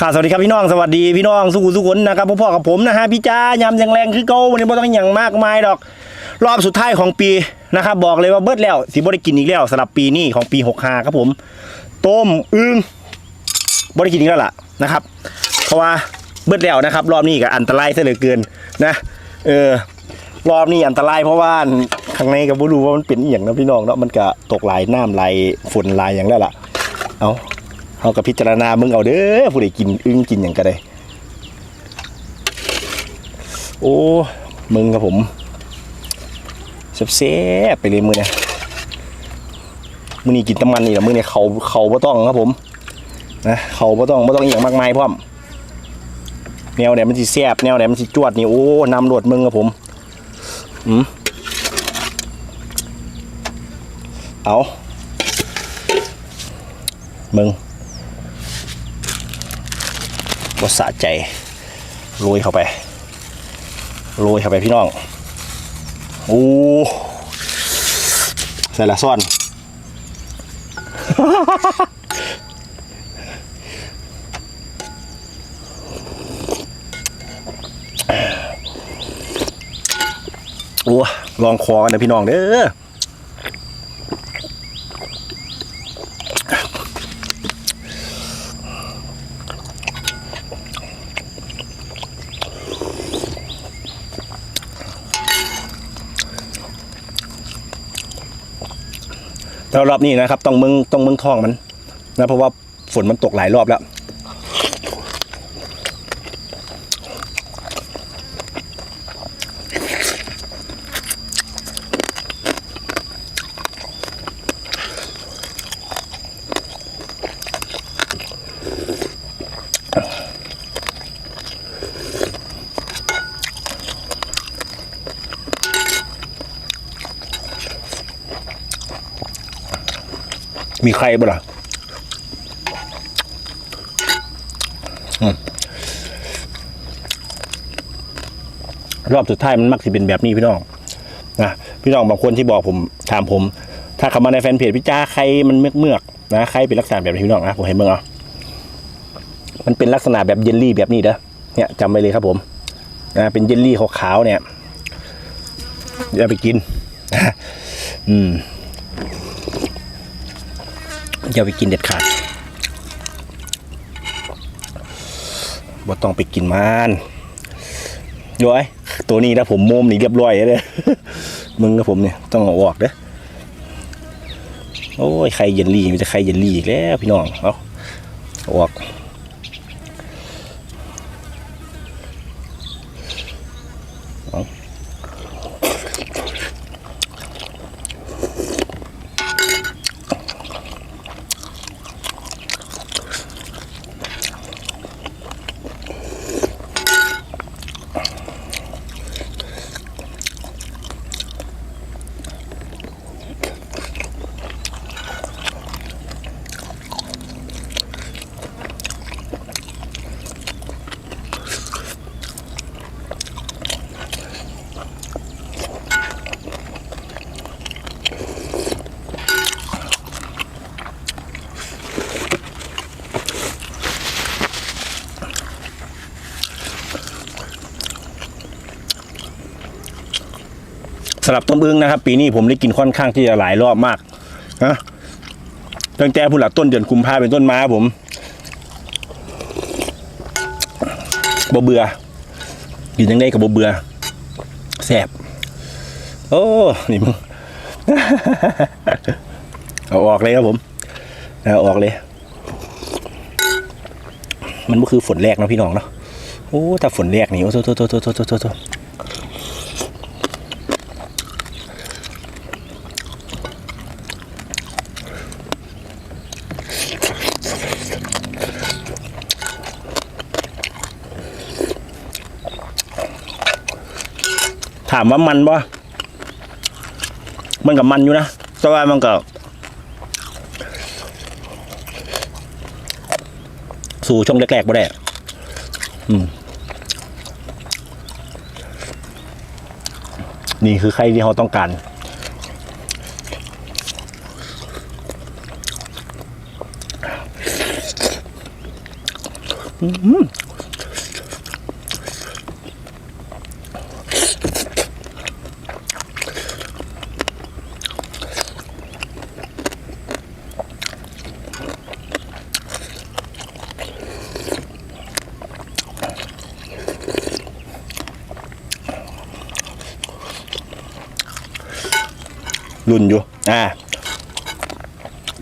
ค่ะสวัสดีครับพี่น้องสวัสดีพี่น้องสุขุสุขนนะครับพ่อๆกับผมนะฮะพี่จ้ายำยังแรงคือเก่าวันนี้ไม่ต้องอย่างมากมายดอก รอบสุดท้ายของปีนะครับบอกเลยว่าเบิดแล้วสิบ่ได้กินอีกแล้วสำหรับปีนี้ของปี65ครับผม ต้มอึ้งบ่ได้กินอีกแล้วล่ะนะครับ เพราะว่าเบิดแล้วนะครับ รอบนี้ก็อันตรายซะเหลือเกินนะ เออรอบนี้อันตรายเพราะว่าข้างในก็บ่รู้ว่ามันเป็นอย่างนะพี่น้องเนาะมันก็ตกหลายน้ำหลายฝนลายอย่างแล้วล่ะเอา เขากับพิจารณามึงเอาเด้อผู้ใดกินอึ้งกินอย่างก็ได้โอ้มึงกับผมเซ่บไปเลยมือเนี่ยมือนี้กินตะมันนี่แหละมือเนี่ยเขาเขาบ่ต้องครับผมนะเขาบ่ต้องบ่ต้องอหย่างมากมายพร้อมแนวไหนมันสิแซบแนวไหนมันสิจวดนี่โอ้นำรวดมึงครับผมอืมเอามึง็สะใจโรยเข้าไปโรยเข้าไปพี่น้องโอ้ใส่ละซ่อน โอ้ลองคอกันนะพี่น้องเด้อ แล้วรอบนี้นะครับ ต้องมึงต้องมึงท่องมันนะเพราะว่าฝนมันตกหลายรอบแล้ว มีใครบ้างล่ะรอบสุดท้ายมันมักจะเป็นแบบนี้พี่น้องนะพี่น้องบางคนที่บอกผมถามผม ถ้าเข้ามาในแฟนเพจพี่จ้าใครมันเมือกเมือกๆนะใครเป็นลักษณะแบบนี้พี่น้องนะผมเห็นเมืองอะมันเป็นลักษณะแบบเยลลี่แบบนี้เด้อเนี่ยจำไว้เลยครับผมนะเป็นเยลลี่ขาวๆเนี่ยอย่าไปกินอืม อย่าไปกินเด็ดขาดบ่ต้องไปกินมันย้อยตัวนี้นะผมโมมนี่เรียบร้อยเลยมึงกับผมเนี่ยต้องออกเด้อโอ้ยใครเยนลี่มีแต่ใครเยนลี่อีกแล้วพี่น้องเอาออกำหรับต้มอึ้งนะครับ ปีนี้ผมได้กินค่อนข้างที่จะหลายรอบมากนะตั้งแต่ผู้หลักต้นเดือนกุมภาเป็นต้นมาครับผมบเบื่อกินยังได้กับบเบื่อแสบโอ้นี่มึงเอาออกเลยครับผมเอาออกเลย มันก็คือฝนแรกนะพี่น้องเนาะโอ้แต่ฝนแรกนี่โอ้โตโตโตโตโตโตโถามว่ามันบ่มันกับมันอยู่นะแต่ว่ามันก็สู่ช่วงแรกๆบ่ได้นี่คือใครที่เขาต้องการ รุ่นอยู่ อ่า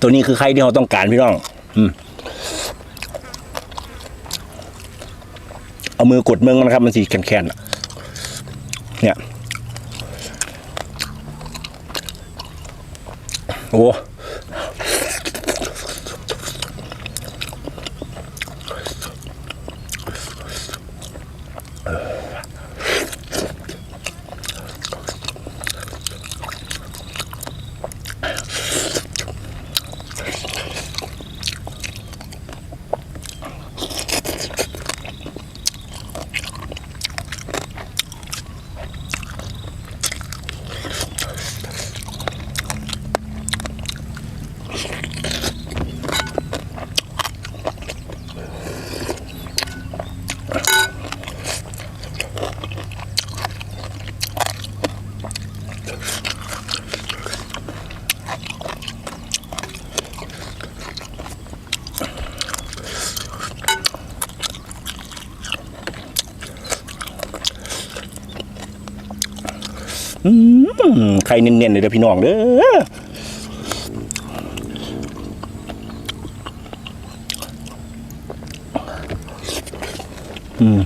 ตัวนี้คือใครที่เราต้องการพี่น้อง อืมเอามือกดเมืองมันะครับ มันสีแข็งๆเนี่ย โอ้ อืมใครเน้นๆเลยเด้อพี่น้องเด้ออืม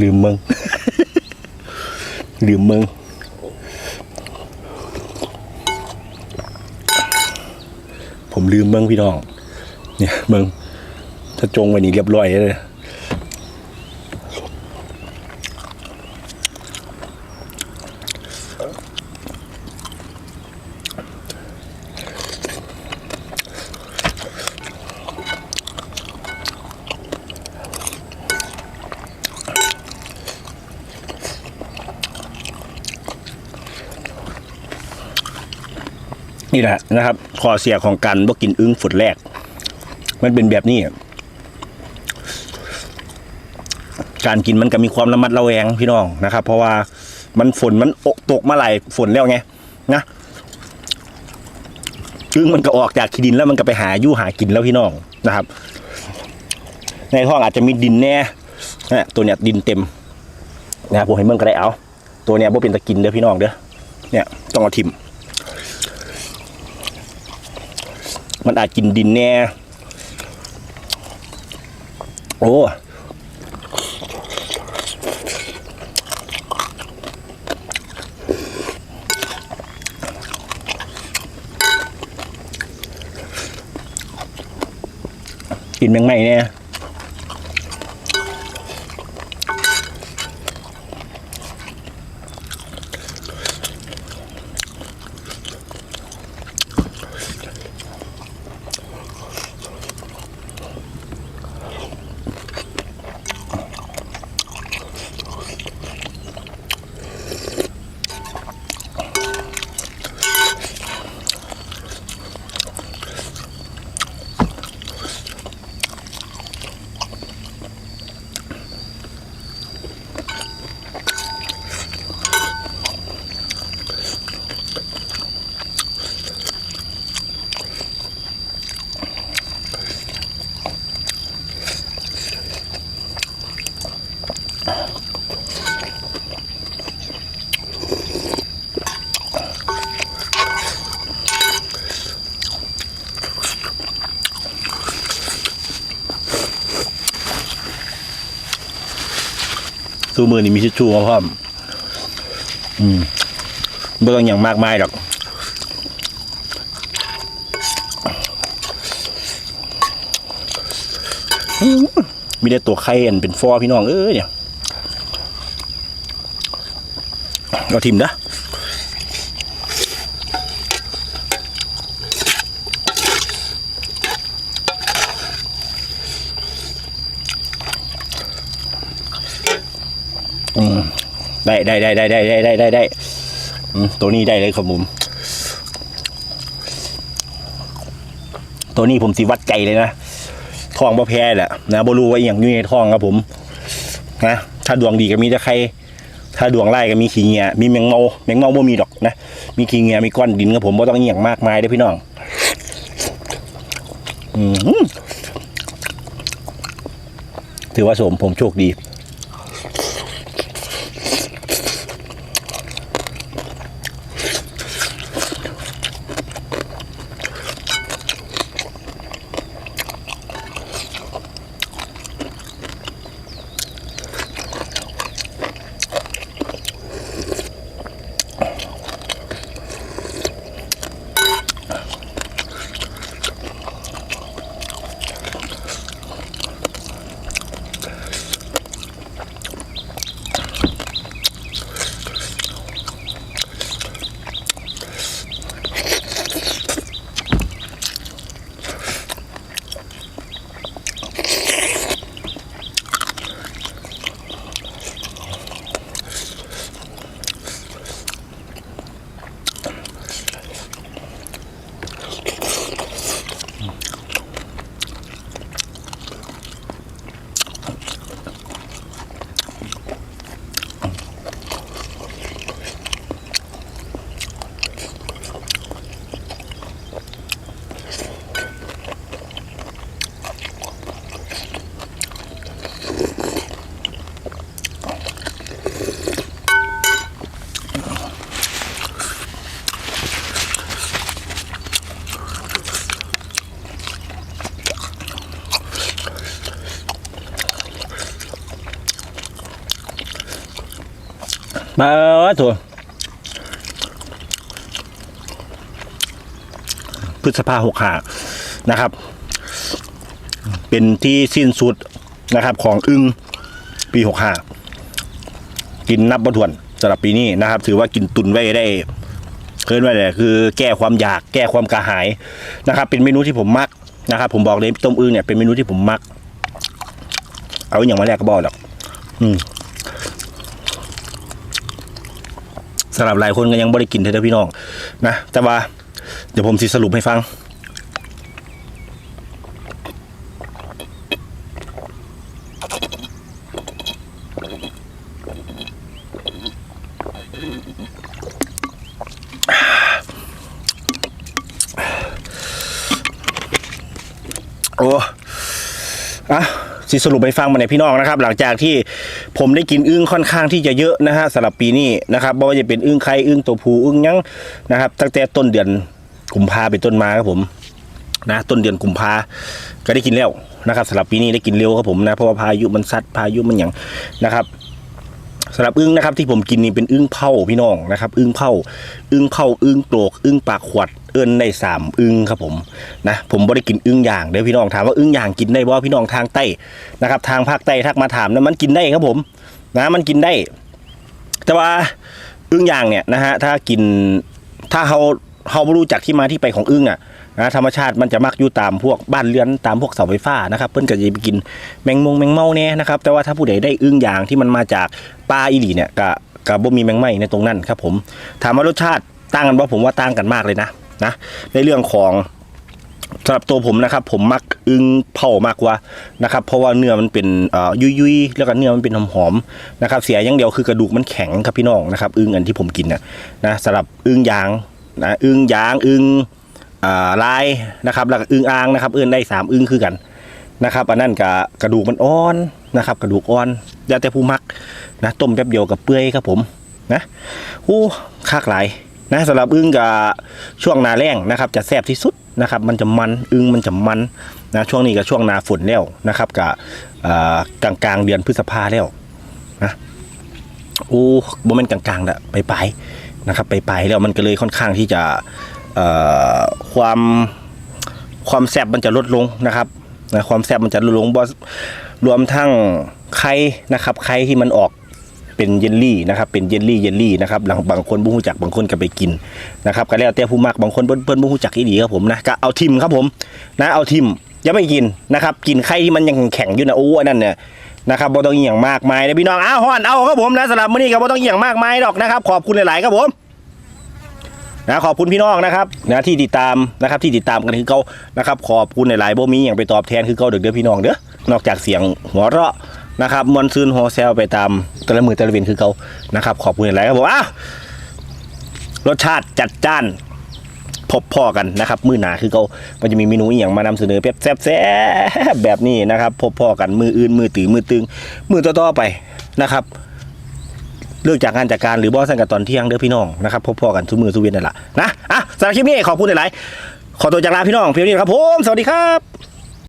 ลืมมึงลืมมึง ลืมเบิ้งพี่น้อง เนี่ยเบิ้งถ้าจงไว้นี่เรียบร้อยเลย นี่แหละนะครับข้อเสียของการบ่กินอึ้งฝุดแรก มันเป็นแบบนี้การกินมันก็มีความระมัดระแวงพี่น้องนะครับ เพราะว่ามันฝนมันอกตกมาหลายฝนแล้วไงนะอึ้งมันก็ออกจากขี้ดินแล้วมันก็ไปหาอยู่หากินแล้วพี่น้องนะครับ ในท้องอาจจะมีดินแน่นะตัวเนี้ยดินเต็มนะครับผมให้เมืองก็ได้เอา ตัวเนี้ยบ่เป็นตะกินเด้อพี่น้องเด้อเนี่ยต้องเอาทิม มันอาจกินดินแน่โอ้กินแมงไหม้เนี่ย สู้มือนี่มีชิชชูมาพร้อมอืมเบื่องอย่างมากมายหรอกอืมมีแต่ตัวไข่อันเป็นฟอพี่น้องเอ้ยเนี่ยเราทิมนะ ได้ได้ได้ได้ได้ได้ได้ได้ได้ตัวนี้ได้เลยครับผมตัวนี้ผมสิวัดใจเลยนะทองบ่แพ้แหละนะบ่รู้ว่าอย่างอยู่ในทองครับผมนะถ้าดวงดีก็มีแต่ใคร ถ้าดวงไล่ก็มีขี้เงียมีแมงเมาแมงเมาบ่มีดอกนะมีขี้เงียมีก้อนดินครับผมบ่ต้องอหย่างมากมายเด้อพี่น้องอืถือว่าสมผมโชคดี ถั่วพฤษภาหกหานะครับ เป็นที่สิ้นสุดนะครับ ของอึ้งปีหกห้ากินนับบ่ถ้วนสำหรับปีนี้นะครับ ถือว่ากินตุนไว้ได้เคินไว้เลยคือแก้ความอยากแก้ความกระหายนะครับ เป็นเมนูที่ผมมักนะครับ ผมบอกเลยต้มอึ้งเนี่ยเป็นเมนูที่ผมมัก เอาอย่างมาแรกก็บอกหรอกอืม สำหรับหลายคนก็ยังไม่ได้กินเท่าพี่น้องนะแต่ว่าเดี๋ยวผมสิสรุปให้ฟัง โอ้อะสิสรุปให้ฟังมาในยพี่น้องนะครับ หลังจากที่ ผมได้กินอึ้งค่อนข้างที่จะเยอะนะฮะสำหรับปีนี้นะครับไม่ว่าจะเป็นอึ้งไข่อึ้งตัวผูอึ้งยังนะครับ ตั้งแต่ต้นเดือนกุมภาเป็นต้นมาครับผมนะต้นเดือนกุมภาก็ได้กินแล้วนะครับสำหรับปีนี้ได้กินเร็วครับผมนะเพราะว่าพายุมันซัดพายุมันอยังนะครับ สำหรับอึ้งนะครับที่ผมกินนี่เป็นอึ้งเผาพี่น้องนะครับ อึ้งเผาอึ้งเผาอึ้งโกรกอึ้งปากขวดเอิ้นได้สามอึ้งครับผมนะผมไม่ได้กินอึ้งอย่างเด้อพี่น้องถามว่าอึ้งอย่างกินได้บ่พี่น้องทางใต้นะครับ ทางภาคใต้ทักมาถามนะมันกินได้ครับผม นะมันกินได้ แต่ว่าอึ้งอย่างเนี่ยนะฮะถ้ากินถ้าเขาเขาไม่รู้จักที่มาที่ไปของอึ้งอะ นะธรรมชาติมันจะมักอยู่ตามพวกบ้านเรือนตามพวกเสาไฟฟ้านะครับ เพิ่นก็จะไปกินแมงมงแมงเม่าเนี่ยนะครับแต่ว่าถ้าผู้ใดได้อึ้งอย่างที่มันมาจากปลาอีหลีเนี่ยก็ก็บ่มีแมงไหม้ในตรงนั้นครับผมถามว่ารสชาติต่างกันบ่ผมว่าต่างกันมากเลยนะนะในเรื่องของสำหรับตัวผมนะครับ ผมมักอึ้งเผามากกว่านะครับ เพราะว่าเนื้อมันเป็นเอ่อยุยแล้วก็เนื้อมันเป็นหอมๆนะครับ เสียอย่างเดียวคือกระดูกมันแข็งครับพี่น้องนะครับอึ้งอันที่ผมกินนะนะสำหรับอึ้งยางนะอึ้งยางอึ้ง ลายนะครับแล้วก็อึ้งอ่างนะครับอึ้งได้สามอึ้งคือกันนะครับอันนั้นกับกระดูกมันอ่อนนะครับ กระดูกอ่อนแล้วแต่ผู้มักนะต้มแป๊บเดียวกับเปื่อยครับผมนะโอ้คากหลายนะสำหรับอึ้งกับช่วงนาแรงนะครับ จะแซ่บที่สุดนะครับ มันจะมันอึ้งมันจะมันนะช่วงนี้กับช่วงนาฝนแล้วนะครับกับกลางกลางเดือนพฤษภาแล้วนะโอ้โมเมนต์กลางๆละไปไปนะครับ ไปไปแล้วมันก็เลยค่อนข้างที่จะ ความความแซ่บมันจะลดลงนะครับนะความแซ่บมันจะลดลงบ่รวมทั้งไข่นะครับไข่ที่มันออกเป็นเยลลี่นะครับเป็นเยลลี่เยลลี่นะครับบางบางคนบ่ฮู้จักบางคนก็ไปกินนะครับก็แล้วแต่ผู้มักบางคนเพิ่อนเพิ่อนบ่ฮู้จักอีหลีครับผมนะก็เอาทิมครับผมนะเอาทิมอย่าไปกินนะครับกินไข่ที่มันยังแข็งอยู่นะโอ้อันนั้นเนี่ยนะครับบ่ต้องเอียงมากมายนะพี่น้องอ้าวฮอนเอาครับผมนะสำหรับมื้อนี้ก็บ่ต้องเอียงมากมายดอกนะครับขอบคุณหลายๆครับผม นะขอบคุณพี่น้องนะครับนะที่ติดตามนะครับที่ติดตามกันคือเก่านะครับขอบคุณหลายๆบ่มีอย่างไปตอบแทนคือเก่าเด้อเด้อพี่น้องเด้อนอกจากเสียงหัวเราะนะครับมวนซืนโฮเซลไปตามแต่ละมือแต่ละเวนคือเก่านะครับขอบคุณหลายๆครับผมอ้าวรสชาติจัดจ้านพบพ่อกันนะครับมือหนาคือเขามันจะมีเมนูอย่างมานำเสนอแบบแซ่บแบบนี้นะครับ พบพ่อกันมืออื่นมือตือมือตึงมือต่อๆไปนะครับ เลือกจากงานจากการหรือบอสันกับตอนเที่ยงเด้อพี่น้องนะครับพบพอกันทุกมือทุกเวียนนั่นแหละนะอะสำหรับคลิปนี้ขอบคุณหลายๆขอตัวจากลาพี่น้องเพียงนี้ครับผมสวัสดีครับ